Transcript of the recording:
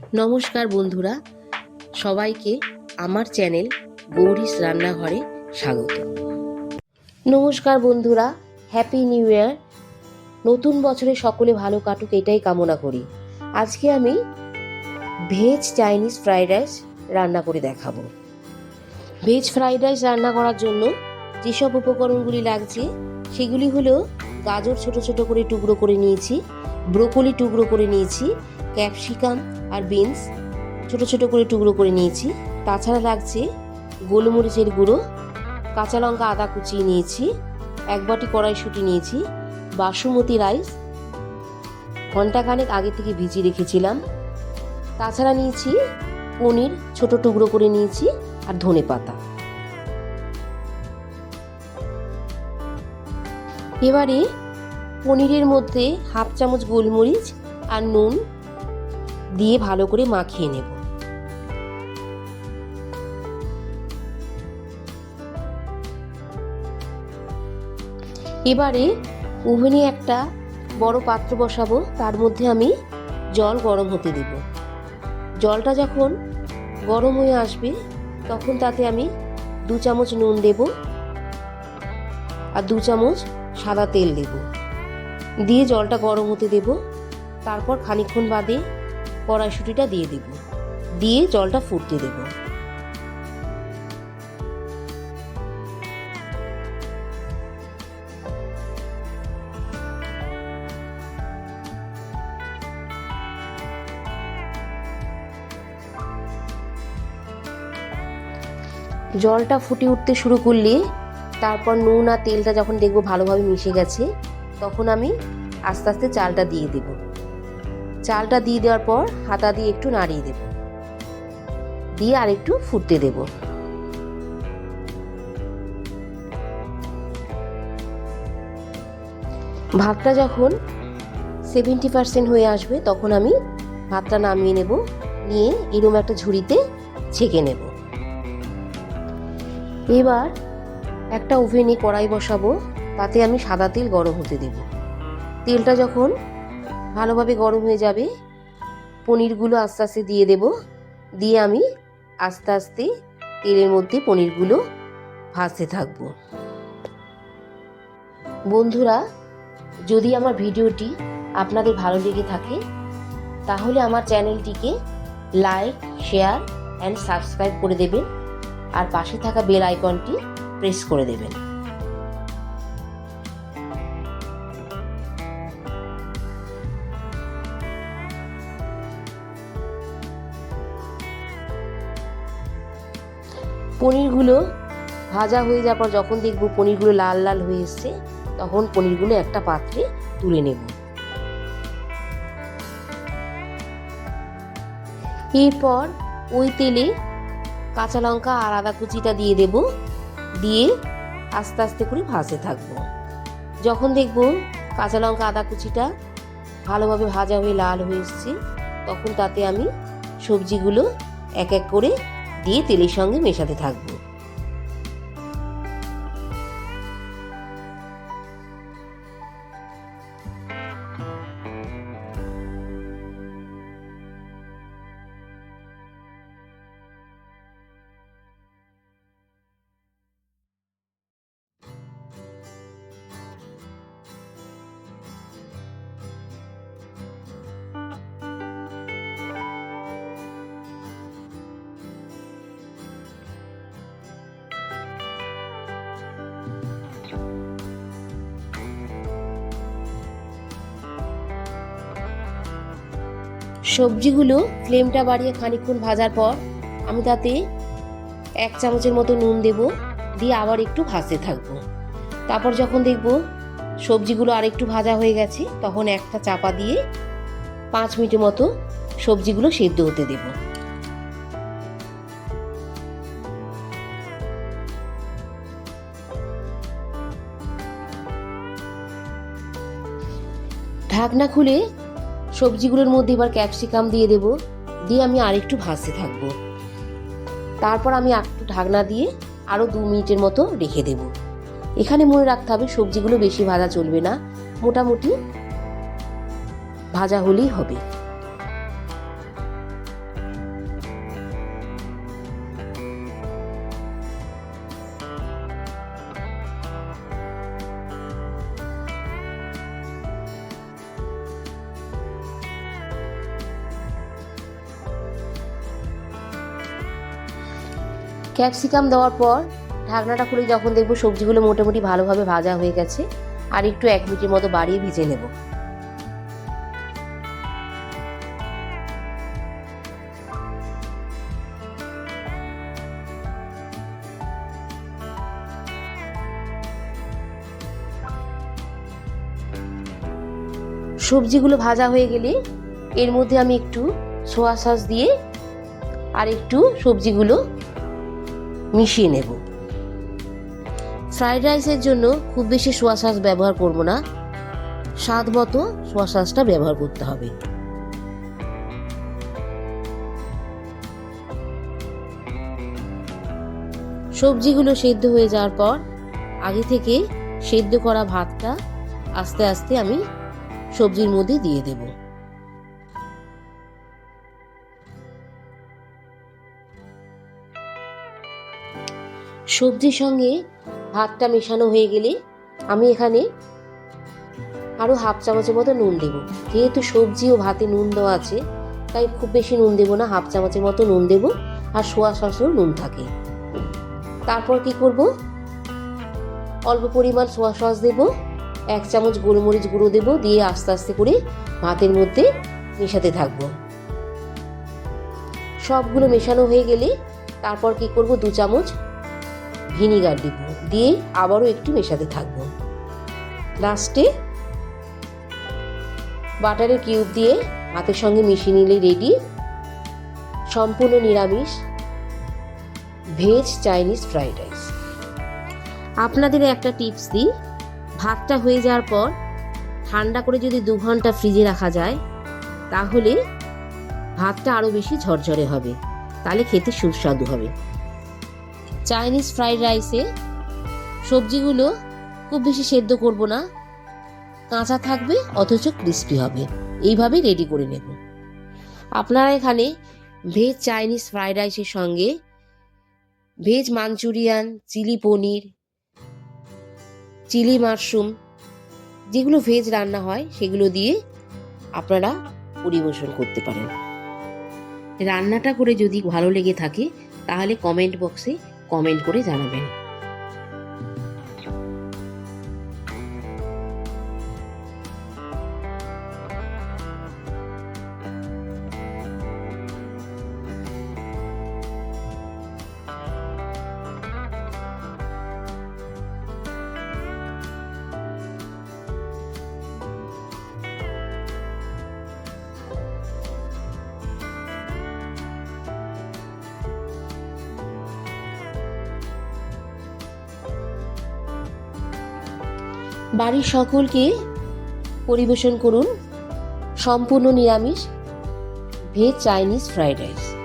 নমস্কার বন্ধুরা, সবাইকে আমার চ্যানেল গৌরীস রান্নাঘরে স্বাগত। নমস্কার বন্ধুরা হ্যাপি নিউ ইয়ার নতুন বছরে সকলে ভালো কাটুক, এটাই কামনা করি। আজকে আমি ভেজ চাইনিজ ফ্রাইড রাইস রান্না করে দেখাবো। ভেজ ফ্রাইড রাইস রান্না করার জন্য যেসব উপকরণগুলি লাগছে, সেগুলি হলো গাজর ছোট ছোট করে টুকরো করে নিয়েছি, ব্রোকলি টুকরো করে নিয়েছি ক্যাপসিকাম আর বিনস। ছোট ছোট করে টুকরো করে নিয়েছি। তাছাড়া লাগছে গোলমরিচের গুঁড়ো। কাঁচা লঙ্কা আদা কুচিয়ে নিয়েছি। এক বাটি কড়াইশুঁটি নিয়েছি। বাসুমতি রাইস। ঘন্টাখানেক আগে থেকে ভিজিয়ে রেখেছিলাম। তাছাড়া নিয়েছি পনির, ছোট টুকরো করে নিয়েছি আর ধনে পাতা। এবারে পনিরের মধ্যে হাফ চামচ গোলমরিচ আর নুন দিয়ে ভালো করে মাখিয়ে নেব। এবারে ওভেনে একটা বড় পাত্র বসাবো, তার মধ্যে আমি জল গরম হতে দেব। জলটা যখন গরম হয়ে আসবে, তখন তাতে আমি দু চামচ নুন দেব আর দু চামচ সাদা তেল দেব। দিয়ে জলটা গরম হতে দেব। তারপর খানিকক্ষণ বাদে কড়াইশুঁটিটা দিয়ে দেব। দিয়ে জলটা ফুটতে দেব। জলটা ফুটে উঠতে শুরু করলে তারপর নুন আর তেলটা যখন দেখব ভালোভাবে মিশে গেছে, তখন আমি আস্তে আস্তে চালটা দিয়ে দেব। চালটা দিয়ে দেওয়ার পর হাতা দিয়ে একটু নাড়িয়ে দেব। দিয়ে আর একটু ফুটতে দেব। ভাতটা যখন সেভেন্টি পার্সেন্ট হয়ে আসবে, তখন আমি ভাতটা নামিয়ে নেব, নিয়ে এরম একটা ঝুড়িতে ছেঁকে নেব। এবার একটা ওভেনে কড়াই বসাবো, তাতে আমি সাদা তেল গরম হতে দেব। তেলটা যখন ভালোভাবে গরম হয়ে যাবে। পনিরগুলো আস্তে আস্তে দিয়ে দেব। দিয়ে আমি আস্তে আস্তে তেলের মধ্যে পনিরগুলো ভাজতে থাকব। বন্ধুরা, যদি আমার ভিডিওটি আপনাদের ভালো লেগে থাকে, তাহলে আমার চ্যানেলটিকে লাইক, শেয়ার, অ্যান্ড সাবস্ক্রাইব করে দেবেন। আর পাশে থাকা বেল আইকনটি প্রেস করে দেবেন। পনিরগুলো ভাজা হয়ে যাওয়ার পর যখন দেখব পনিরগুলো লাল লাল হয়ে এসছে, তখন পনিরগুলো একটা পাত্রে তুলে নেব। এরপর ওই তেলে কাঁচা লঙ্কা আর আদা কুচিটা দিয়ে দেব, দিয়ে আস্তে আস্তে করে ভাজতে থাকব। যখন দেখব কাঁচা লঙ্কা, আদা কুচিটা ভালোভাবে ভাজা হয়ে লাল হয়ে এসছে, তখন তাতে আমি সবজিগুলো এক এক করে দিয়ে তেলের সঙ্গে মেশাতে থাকব। সবজিগুলো ফ্লেমটা বাড়িয়ে খানিকক্ষণ ভাজার পর আমি তাতে এক চামচের মতো নুন দেব, দিয়ে আবার একটু ভাজতে থাকব। তারপর যখন দেখব সবজিগুলো আর একটু ভাজা হয়ে গেছে, তখন একটা চাপা দিয়ে পাঁচ মিনিটের মতো সবজিগুলো সেদ্ধ হতে দেব। ঢাকনা খুলে সবজিগুলোর মধ্যে এবার ক্যাপসিকাম দিয়ে দেব। দিয়ে আমি আরেকটু ভাজতে থাকব। তারপর আমি একটু ঢাকনা দিয়ে আরও দু মিনিটের মতো রেখে দেব। এখানে মনে রাখতে হবে, সবজিগুলো বেশি ভাজা চলবে না। মোটামুটি ভাজা হলেই হবে। ক্যাপসিকাম দেওয়ার পর ঢাকনাটা খুলে যখন দেখব সবজিগুলো মোটামুটি ভালোভাবে ভাজা হয়ে গেছে, আর একটু এক মিনিটের মতো বাড়িয়ে ভিজে নেব। সবজিগুলো ভাজা হয়ে গেলে এর মধ্যে আমি একটু সোয়া সস দিয়ে আর একটু সবজিগুলো মিশিয়ে নেব। ফ্রাইড রাইসের জন্য খুব বেশি সোয়া সস ব্যবহার করব না। স্বাদ মতো সোয়া সসটা ব্যবহার করতে হবে। সবজিগুলো সেদ্ধ হয়ে যাওয়ার পর আগে থেকে সেদ্ধ করা ভাতটা আস্তে আস্তে আমি সবজির মধ্যে দিয়ে দেব। সবজির সঙ্গে ভাতটা মেশানো হয়ে গেলে আমি এখানে আরও হাফ চামচের মতো নুন দেব। যেহেতু সবজি ও ভাতে নুন দেওয়া আছে, তাই খুব বেশি নুন দেব না, হাফ চামচের মতো নুন দেব আর সোয়া সসেও নুন থাকে। তারপর কি করব? অল্প পরিমাণ সোয়া সস দেব, এক চামচ গোলমরিচ গুঁড়ো দেব, দিয়ে আস্তে আস্তে করে ভাতের মধ্যে মেশাতে থাকব। সবগুলো মেশানো হয়ে গেলে তারপর কি করব? দু চামচ ভিনিগার দিব, দিয়ে আবারও একটু মেশাতে থাকব। লাস্টে বাটারের কিউব দিয়ে ভাতের সঙ্গে মিশিয়ে নিলে রেডি সম্পূর্ণ নিরামিষ ভেজ চাইনিজ ফ্রাইড রাইস আপনাদের একটা টিপস দিই, ভাতটা হয়ে যাওয়ার পর ঠান্ডা করে যদি দু ঘণ্টা ফ্রিজে রাখা যায়, তাহলে ভাতটা আরও বেশি ঝরঝরে হবে, তাহলে খেতে সুস্বাদু হবে। চাইনিজ ফ্রাইড রাইসে সবজিগুলো খুব বেশি সেদ্ধ করব না। কাঁচা থাকবে, অথচ ক্রিস্পি হবে। এইভাবে রেডি করে নেব। আপনারা এখানে ভেজ চাইনিজ ফ্রাইড রাইসের সঙ্গে veg Manchurian chilli paneer chilli mushroom যেগুলো ভেজ রান্না হয়, সেগুলো দিয়ে আপনারা পরিবেশন করতে পারেন। রান্নাটা করে যদি ভালো লেগে থাকে, তাহলে কমেন্ট বক্সে কমেন্ট করে জানাবেন। বাড়ির সকলকে পরিবেশন করুন সম্পূর্ণ নিরামিষ ভেজ চাইনিজ ফ্রাইড রাইস।